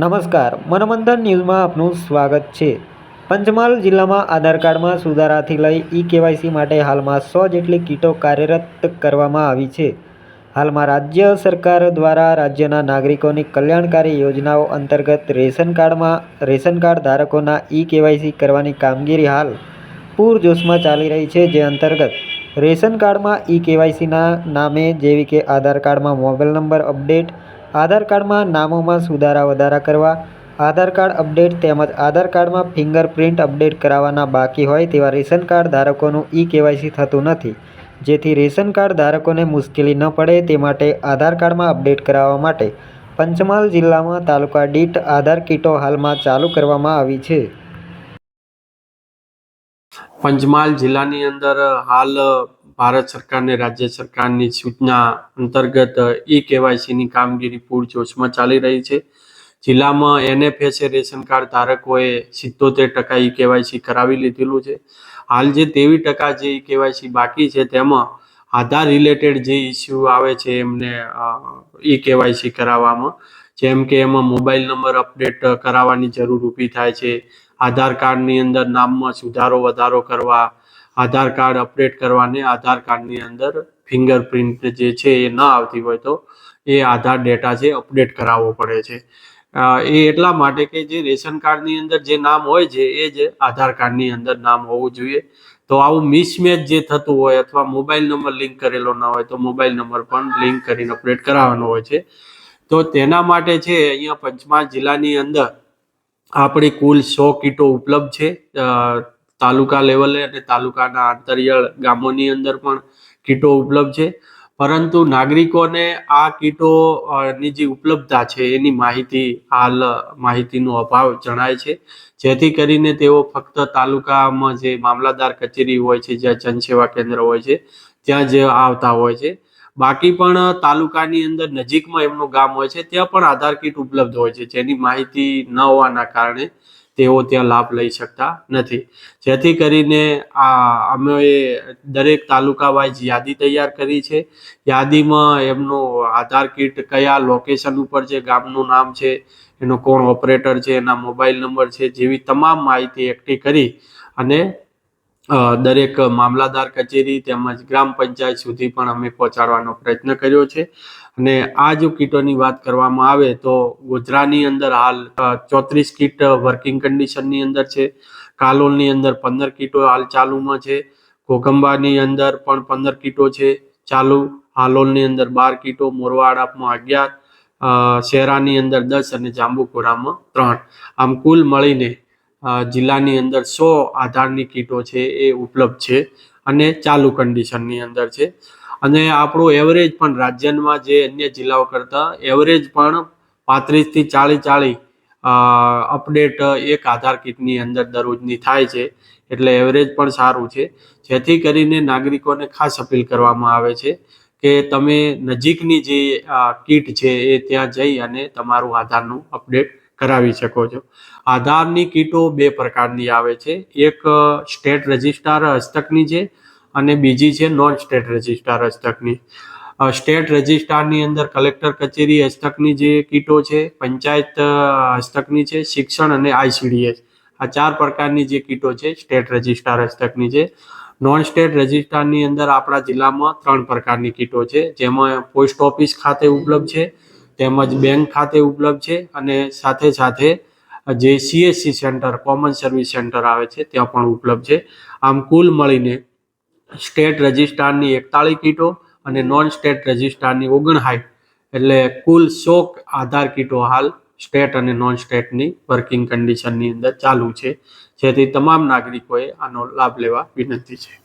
નમસ્કાર. મનમંથન ન્યૂઝમાં આપનું સ્વાગત છે. પંચમહાલ જિલ્લામાં આધાર કાર્ડમાં સુધારાથી લઈ ઈ કેવાયસી માટે હાલમાં સો જેટલી કીટો કાર્યરત કરવામાં આવી છે. હાલમાં રાજ્ય સરકાર દ્વારા રાજ્યના નાગરિકોની કલ્યાણકારી યોજનાઓ અંતર્ગત રેશન કાર્ડમાં, રેશન કાર્ડ ધારકોના ઈ કેવાયસી કરવાની કામગીરી હાલ પૂરજોશમાં ચાલી રહી છે. જે અંતર્ગત રેશન કાર્ડમાં ઈ કેવાયસીના નામે જેવી કે આધાર કાર્ડમાં મોબાઈલ નંબર અપડેટ આધાર કાર્ડમાં નામોમાં સુધારા વધારા કરવા, આધાર કાર્ડ અપડેટ તેમજ આધાર કાર્ડમાં ફિંગરપ્રિન્ટ અપડેટ કરાવવાના બાકી હોય તેવા રેશન કાર્ડ ધારકોનું ઈ કેવાયસી થતું નથી. જેથી રેશન કાર્ડ ધારકોને મુશ્કેલી ન પડે તે માટે આધાર કાર્ડમાં અપડેટ કરાવવા માટે પંચમહાલ જિલ્લામાં તાલુકા દીઠ આધાર કીટો હાલમાં ચાલુ કરવામાં આવી છે. પંચમહાલ જિલ્લાની અંદર હાલ ભારત સરકારને રાજ્ય સરકારની સૂચના અંતર્ગત ઈ કેવાયસીની કામગીરી પૂરજોશમાં ચાલી રહી છે. જિલ્લામાં એનએફએસએ રેશન કાર્ડ ધારકોએ સિત્તોતેર ટકા ઈ કેવાયસી કરાવી લીધેલું છે. હાલ જે તેવી ટકા જે ઈ કેવાયસી બાકી છે તેમાં આધાર રિલેટેડ જે ઇસ્યુ આવે છે એમને ઈ કેવાયસી કરાવવામાં જેમ કે એમાં મોબાઈલ નંબર અપડેટ કરાવવાની જરૂર ઊભી થાય છે. આધાર કાર્ડની અંદર નામમાં સુધારો, વધારો કરવા, આધાર કાર્ડ અપડેટ કરવાને આધાર કાર્ડની અંદર ફિંગરપ્રિન્ટ જે છે એ ન આવતી હોય તો એ આધાર ડેટા છે અપડેટ કરાવવો પડે છે. એ એટલા માટે કે જે રેશન કાર્ડની અંદર જે નામ હોય છે એ જ આધાર કાર્ડની અંદર નામ હોવું જોઈએ. તો આવું મિસમેચ જે થતું હોય અથવા મોબાઈલ નંબર લિંક કરેલો ન હોય તો મોબાઈલ નંબર પણ લિંક કરીને અપડેટ કરાવવાનો હોય છે. તો તેના માટે છે અહીંયા પંચમહાલ જિલ્લાની અંદર આપણી કુલ સો કીટો ઉપલબ્ધ છે. તાલુકા લેવલે અને તાલુકાના આંતરિયાળ ગામોની અંદર પણ કીટો ઉપલબ્ધ છે. પરંતુ નાગરિકોને આ કીટોની જે ઉપલબ્ધતા છે એની માહિતી, હાલ માહિતીનો અભાવ જણાય છે. જેથી કરીને તેઓ ફક્ત તાલુકામાં જે મામલાદાર કચેરી હોય છે, જ્યાં જનસેવા કેન્દ્ર હોય છે, ત્યાં જ આવતા હોય છે. બાકી પણ તાલુકાની અંદર નજીકમાં એમનું ગામ હોય છે, ત્યાં પણ આધાર કીટ ઉપલબ્ધ હોય છે. જેની માહિતી ન હોવાના કારણે તેઓ ત્યાં લાભ લઈ શકતા નથી. જેથી કરીને આ, અમે દરેક તાલુકા વાઇઝ યાદી તૈયાર કરી છે. યાદીમાં એમનું આધાર કીટ કયા લોકેશન ઉપર છે, ગામનું નામ છે, એનો કોણ ઓપરેટર છે, એના મોબાઈલ નંબર છે, જેવી તમામ માહિતી એકઠી કરી અને દરેક મામલાદાર કચેરી તેમજ ગ્રામ પંચાયત સુધી પણ અમે પહોંચાડવાનો પ્રયત્ન કર્યો છે. અને આ જો કીટોની વાત કરવામાં આવે તો ગોધરાની અંદર હાલ ચોત્રીસ કીટ વર્કિંગ કન્ડિશનની અંદર છે. કાલોલની અંદર પંદર કીટો હાલ ચાલુમાં છે. કોકંબાની અંદર પણ પંદર કીટો છે ચાલુ. હાલોલની અંદર બાર કીટો, મોરવાડામાં અગિયાર શેરાની અંદર દસ અને જાંબુકોરામાં ત્રણ. આમ કુલ મળીને જિલ્લાની અંદર સો આધારની કીટો છે એ ઉપલબ્ધ છે અને ચાલુ કન્ડિશનની અંદર છે. અને આપણું એવરેજ પણ રાજ્યમાં જે અન્ય જિલ્લાઓ કરતાં એવરેજ પણ પાંત્રીસથી ચાલીસ ચાલીસ અપડેટ એક આધાર કીટની અંદર દરરોજની થાય છે. એટલે એવરેજ પણ સારું છે. જેથી કરીને નાગરિકોને ખાસ અપીલ કરવામાં આવે છે કે તમે નજીકની જે કીટ છે એ ત્યાં જઈ અને તમારું આધારનું અપડેટ કરાવી શકો છો. આધારની કીટો બે પ્રકારની આવે છે. એક સ્ટેટ રજિસ્ટ્રાર હસ્તકની છે અને બીજી છે નોન સ્ટેટ રજિસ્ટ્રાર હસ્તકની. સ્ટેટ રજિસ્ટ્રારની અંદર કલેક્ટર કચેરી હસ્તકની જે કીટો છે, પંચાયત હસ્તકની છે, શિક્ષણ અને આઈસીડીએસ આ ચાર પ્રકારની જે કીટો છે, સ્ટેટ રજિસ્ટ્રાર હસ્તકની છે. નોન સ્ટેટ રજિસ્ટ્રારની અંદર આપણા જિલ્લામાં ત્રણ પ્રકારની કીટો છે, જેમાં પોસ્ટ ઓફિસ ખાતે ઉપલબ્ધ છે તેમજ બેંક ખાતે ઉપલબ્ધ છે અને સાથે સાથે જે CSC centre, common service centre આવે છે, ત્યાં પણ ઉપલબ્ધ છે. આમ કુલ મળીને સ્ટેટ રજિસ્ટ્રારની એકતાળીસ કીટો અને નોન સ્ટેટ રજિસ્ટ્રારની ઓગણસાઠ, એટલે કુલ સો આધાર કીટો હાલ સ્ટેટ અને નોન સ્ટેટની વર્કિંગ કન્ડિશનની અંદર ચાલુ છે. જેથી તમામ નાગરિકોએ આનો લાભ લેવા વિનંતી છે.